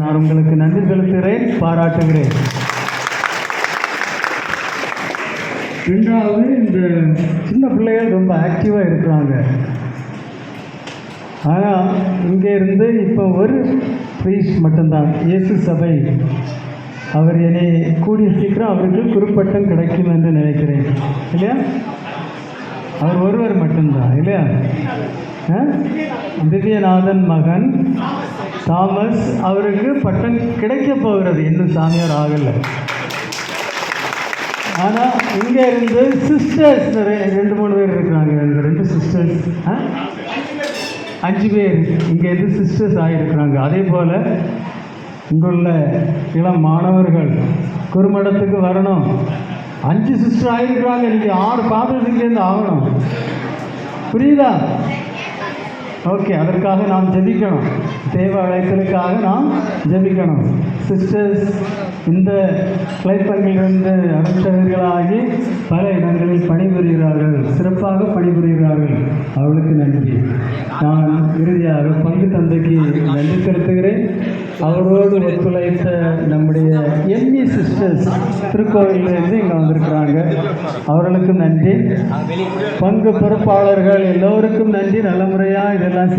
நான் உங்களுக்கு நன்றி செலுத்துகிறேன் பாராட்டுகிறேன். ரெண்டாவது இந்த சின்ன பிள்ளைகள் ரொம்ப ஆக்டிவாக இருக்கிறாங்க ஆனால் இங்கே இருந்து இப்போ ஒரு ப்ரீஸ் மட்டும்தான் இயேசு சபை. அவர் என்னை கூடிய சீக்கிரம் அவருக்கு குறிப்பட்டம் கிடைக்கும் என்று நினைக்கிறேன். இல்லையா? அவர் ஒருவர் மட்டும்தான் இல்லையா? திவ்யநாதன் மகன். தாமஸ் அவருக்கு பட்டம் கிடைக்க போகிறது. இன்னும் சாமியார் ஆகலை. ஆனால் இங்கே இருந்து சிஸ்டர்ஸ் ரெண்டு மூணு பேர் இருக்கிறாங்க. இந்த ரெண்டு சிஸ்டர்ஸ் அஞ்சு பேர் இங்கே இருந்து சிஸ்டர்ஸ் ஆகியிருக்கிறாங்க. அதே போல் இங்குள்ள இளம் மாணவர்கள் குறுமடத்துக்கு வரணும். அஞ்சு சிஸ்டர் ஆகியிருக்கிறாங்க. நீங்கள் ஆறு பாத்திரத்து இங்கேருந்து ஆகணும். புரியுதா? ஓகே அதற்காக நாம் ஜெபிக்கணும். தேவ அழைத்தலுக்காக நாம் ஜெபிக்கணும். சிஸ்டர்ஸ் இந்த கிளைப்பங்கிலிருந்து அனுஷகர்களாகி பல இடங்களில் பணிபுரிகிறார்கள். சிறப்பாக பணிபுரிகிறார்கள். அவளுக்கு நன்றி. நான் இறுதியாக பங்கு தந்தைக்கு நன்றி செலுத்துகிறேன். அவரோடு ஒத்துழைத்த நம்முடைய சிஸ்டர்ஸ் திருக்கோவிலிருந்து இங்கே வந்திருக்கிறாங்க. அவர்களுக்கும் நன்றி. பங்கு பொறுப்பாளர்கள் எல்லோருக்கும் நன்றி. நல்ல முறையாக இதெல்லாம்